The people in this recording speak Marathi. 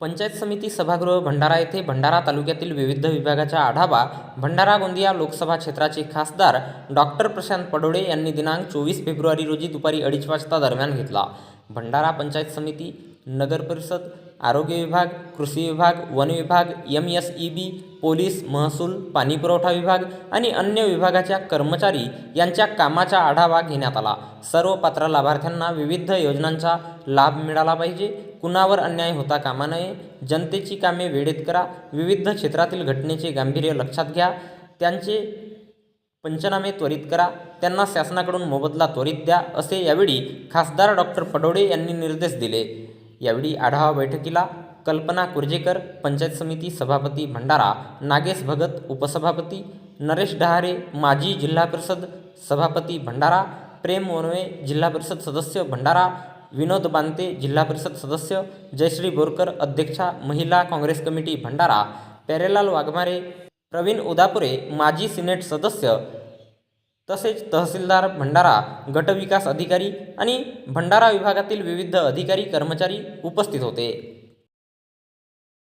पंचायत समिती सभागृह भंडारा येथे भंडारा तालुक्यातील विविध विभागाचा आढावा भंडारा गोंदिया लोकसभा क्षेत्राचे खासदार डॉक्टर प्रशांत पडोळे यांनी दिनांक चोवीस फेब्रुवारी रोजी दुपारी अडीच वाजता दरम्यान घेतला. भंडारा पंचायत समिती नगर परिषद आरोग्य विभाग कृषी विभाग वन विभाग M S E B police महसूल पाणीपुरवठा विभाग आणि अन्य विभागाच्या कर्मचारी यांच्या कामाचा आढावा घेण्यात आला. सर्व पात्र लाभार्थ्यांना विविध योजनांचा लाभ मिळाला पाहिजे. कुणावर अन्याय होता कामा नये. जनतेची कामे वेळेत करा. विविध क्षेत्रातील घटनेचे गांभीर्य लक्षात घ्या. त्यांचे पंचनामे त्वरित करा. त्यांना शासनाकडून मोबदला त्वरित द्या असे यावेळी खासदार डॉक्टर पडोडे यांनी निर्देश दिले. यावेळी आढावा बैठकीला कल्पना कुर्जेकर पंचायत समिती सभापती भंडारा नागेश भगत उपसभापती नरेश डहारे माजी जिल्हा परिषद सभापती भंडारा प्रेम वनवे जिल्हा परिषद सदस्य भंडारा विनोद बांते जिल्हा परिषद सदस्य जयश्री बोरकर अध्यक्षा महिला काँग्रेस कमिटी भंडारा प्यारेलाल वाघमारे प्रवीण उदापुरे माजी सिनेट सदस्य तसेच तहसीलदार भंडारा गटविकास अधिकारी आणि भंडारा विभागातील विविध अधिकारी कर्मचारी उपस्थित होते.